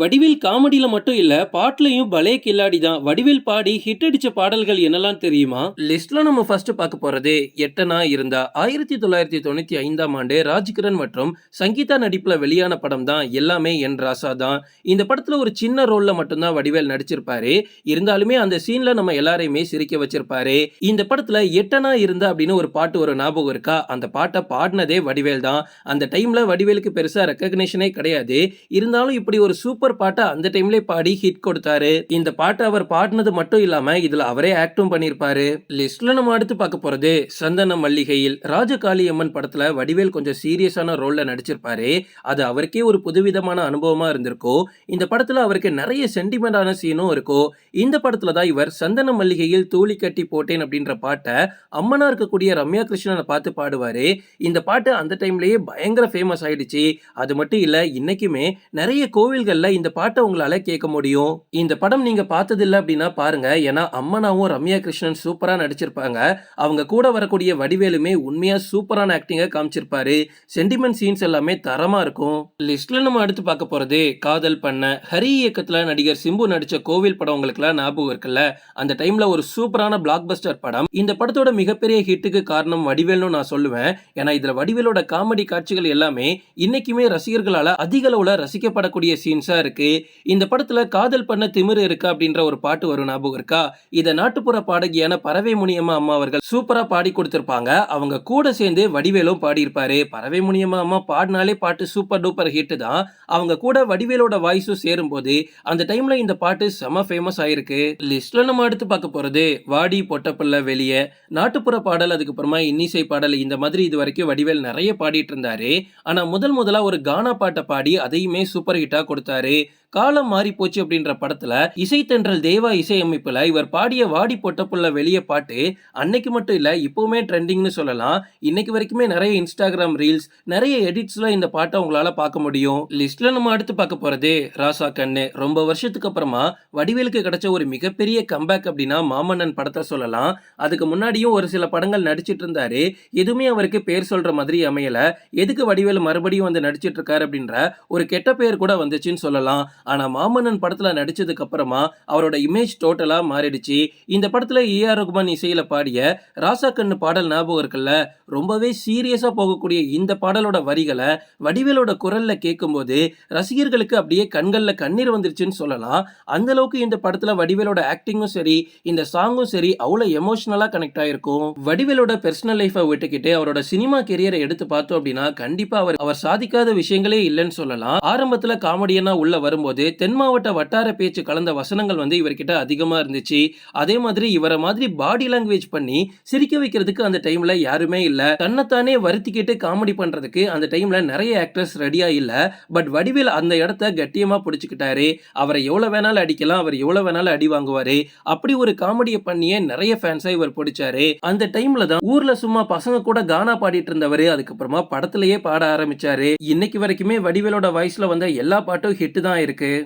வடிவேல் காமெடியில மட்டும் இல்ல பாட்டுலயும் பலே கில்லாடி தான். வடிவேல் பாடி ஹிட் அடிச்ச பாடல்கள் என்னெல்லாம் தெரியுமா? லிஸ்ட்ல நம்ம ஃபர்ஸ்ட் பார்க்க போறது எட்டனா இருந்தா. ஆயிரத்தி தொள்ளாயிரத்தி தொண்ணூத்தி ஐந்தாம் ஆண்டு ராஜ்கிரண் மற்றும் சங்கீதா நடிப்புல வெளியான படம் தான் எல்லாமே என் ராசா தான். இந்த படத்துல ஒரு சின்ன ரோல்ல மட்டும்தான் வடிவேல் நடிச்சிருப்பாரு. இருந்தாலுமே அந்த சீன்ல நம்ம எல்லாரையுமே சிரிக்க வச்சிருப்பாரு. இந்த படத்துல எட்டனா இருந்தா அப்படின்னு ஒரு பாட்டு ஒரு ஞாபகம் இருக்கா? அந்த பாட்டை பாடினதே வடிவேல் தான். அந்த டைம்ல வடிவேலுக்கு பெருசா ரெக்கக்னேஷனே கிடையாது. இருந்தாலும் இப்படி ஒரு சூப்பர் பாட்டை அந்த டைம்லேயே பாடி ஹிட் கொடுத்தாரு. இந்த பாட்டை அவர் பாடினது மட்டும் இல்லாம இதுல அவரே ஆக்டும் பண்ணிருப்பாரு. லிஸ்ட்ல நம்ம அடுத்து பார்க்க போறது சந்தன மல்லிகையில். ராஜகாளி அம்மன் படத்துல வடிவேல் கொஞ்சம் சீரியஸான ரோல்ல நடிச்சிருப்பாரு. அது அவருக்கே ஒரு புதுவிதமான அனுபவமா இருந்திருக்கும் இந்த படத்துல அவருக்கு நிறைய சென்டிமெண்டான சீனும் இருக்கும் இந்த படத்துல தான் இவர் சந்தன மல்லிகையில் தூளி கட்டி போட்டேன் அப்படின்ற பாட்டை அம்மனா இருக்கக்கூடிய ரம்யா கிருஷ்ணனை பார்த்து பாடுவாரு. இந்த பாட்டு அந்த டைம்லயே பயங்கர ஃபேமஸ் ஆயிடுச்சு. அது மட்டும் இல்ல இன்னைக்குமே நிறைய கோவில்கள்ல இந்த பாட்டை உங்களால கேட்க முடியும். இந்த படம் நீங்க பார்த்தது அப்படின்னா பாருங்க. ஏன்னா அம்மனாவும் ரம்யா கிருஷ்ணன் சூப்பரா நடிச்சிருப்பாங்க. அவங்க கூட வரக்கூடிய வடிவேலுமே உண்மையா சூப்பரான ஆக்டிங்கா காமிச்சிருப்பாரு. சென்டிமெண்ட் சீன்ஸ் எல்லாமே தரமா இருக்கும். லிஸ்ட்ல நம்ம அடுத்து பார்க்க போறது காதல் பண்ண. ஹரி இயக்கத்துல நடிகர் சிம்பு நடிச்ச கோவில் படம் உங்களுக்குலாம் ஞாபகம் இருக்குல்ல? அந்த டைம்ல ஒரு சூப்பரான பிளாக் பஸ்டர் படம். இந்த படத்தோட மிகப்பெரிய ஹிட்டுக்கு காரணம் வடிவேல்னு நான் சொல்லுவேன். ஏன்னா இதுல வடிவேலோட காமெடி காட்சிகள் எல்லாமே இன்னைக்குமே ரசிகர்களால அதிக அளவுல ரசிக்கப்படக்கூடிய சீன்ஸா இருக்கு. இந்த படத்துல காதல் பண்ண திமிரு இருக்கா அப்படின்ற ஒரு பாட்டு வரும் ஞாபகம் இருக்கா? இதை நாட்டுப்புற பாடகியான பறவை முனியம்மா அம்மா அவர்கள் சூப்பரா பாடி கொடுத்திருப்பாங்க. அவங்க கூட சேர்ந்து வடிவேலும் பாடியிருப்பாரு. பறவை முனியம்மா அம்மா பாடினாலே பாட்டு சூப்பர் டூப்பர் ஹிட் தான். அவங்க கூட வடிவேலோட வாய்ஸும் சேரும்போது அந்த டைம்ல இந்த பாட்டு செம ஃபேமஸ் ஆயிருக்கு. லிஸ்ட்ல நம்ம அடுத்து பார்க்க போறது வாடி பொட்டப்பிள்ள வெளியே. நாட்டுப்புற பாடல் அதுக்கப்புறமா இன்னிசை பாடல் இந்த மாதிரி இது வரைக்கும் வடிவேல் நிறைய பாடிட்டு இருந்தாரு. ஆனா முதல் முதலா ஒரு கானா பாட்டை பாடி அதையுமே சூப்பர் ஹிட்டா கொடுத்தாரு. करें காலம் மாறி போச்சு அப்படின்ற படத்துல இசைத்தென்றல் தேவா இசையமைப்புல இவர் பாடிய வாடி பொட்டப்புள்ள வெளிய பாட்டு அன்னைக்கு மட்டும் இல்ல இப்பவுமே ட்ரெண்டிங்னு சொல்லலாம். இன்னைக்கு வரைக்குமே நிறைய இன்ஸ்டாகிராம் ரீல்ஸ் நிறைய எடிட்ஸ்ல இந்த பாட்டை உங்களால பார்க்க முடியும். லிஸ்ட்ல நம்ம அடுத்து பார்க்க போறது ராசா கண்ணு. ரொம்ப வருஷத்துக்கு அப்புறமா வடிவேலுக்கு கிடைச்ச ஒரு மிகப்பெரிய கம்பேக் அப்படின்னா மாமன்னன் படத்தை சொல்லலாம். அதுக்கு முன்னாடியும் ஒரு சில படங்கள் நடிச்சிட்டு இருந்தாரு. எதுவுமே அவருக்கு பேர் சொல்ற மாதிரி அமையல. எதுக்கு வடிவேலு மறுபடியும் வந்து நடிச்சிட்டு இருக்காரு அப்படின்ற ஒரு கெட்ட பெயர் கூட வந்துச்சுன்னு சொல்லலாம். ஆனால் மாமன்னன் படத்தில் நடித்ததுக்கு அப்புறமா அவரோட இமேஜ் டோட்டலாக மாறிடுச்சு. இந்த படத்தில் ஏஆர் ரகுமான் இசையில் பாடிய ராசா கண்ணு பாடல் ஞாபகம் இருக்குல்ல? ரொம்பவே சீரியஸாக போகக்கூடிய இந்த பாடலோட வரிகளை வடிவேலோட குரலில் கேட்கும்போது ரசிகர்களுக்கு அப்படியே கண்களில் கண்ணீர் வந்துருச்சுன்னு சொல்லலாம். அந்த அளவுக்கு இந்த படத்தில் வடிவேலோட ஆக்டிங்கும் சரி இந்த சாங்கும் சரி அவ்வளோ எமோஷனலாக கனெக்ட் ஆகிருக்கும் வடிவேலோட பர்சனல் லைஃபை விட்டுக்கிட்டு அவரோட சினிமா கெரியரை எடுத்து பார்த்தோம் அப்படின்னா கண்டிப்பாக அவர் அவர் சாதிக்காத விஷயங்களே இல்லைன்னு சொல்லலாம். ஆரம்பத்தில் காமெடியனாக உள்ள வரும்போது தென் மாவட்ட வட்டார பேச்சு கலந்த வசனங்கள் வந்து இவர்கிட்ட அதிகமா இருந்துச்சு. அதே மாதிரி இவரை மாதிரி பாடி லாங்குவேஜ் பண்ணி சிரிக்க வைக்கிறதுக்கு அந்த டைம்ல யாருமே இல்ல. தன்னைத்தானே வருத்திக்கிட்டு காமெடி பண்றதுக்கு அந்த டைம்ல நிறைய ஆக்டர்ஸ் ரெடியா இல்ல. பட் வடிவேல் அந்த இடத்த கட்டியமாக பிடிச்சிக்கிட்டாரு. அவரை எவ்வளவு வேணாலும் அடிக்கலாம் அவர் எவ்வளவு வேணாலும் அடி வாங்குவாரு. அப்படி ஒரு காமெடியை பண்ணியே நிறைய ஃபேன்ஸா இவர் பிடிச்சாரு. அந்த டைம்ல தான் ஊர்ல சும்மா பசங்க கூட கானா பாடிட்டு இருந்தவரு அதுக்கப்புறமா படத்திலேயே பாட ஆரம்பிச்சாரு. இன்னைக்கு வரைக்குமே வடிவேலோட வாய்ஸ்ல வந்த எல்லா பாட்டும் ஹிட் தான் இருக்கு. que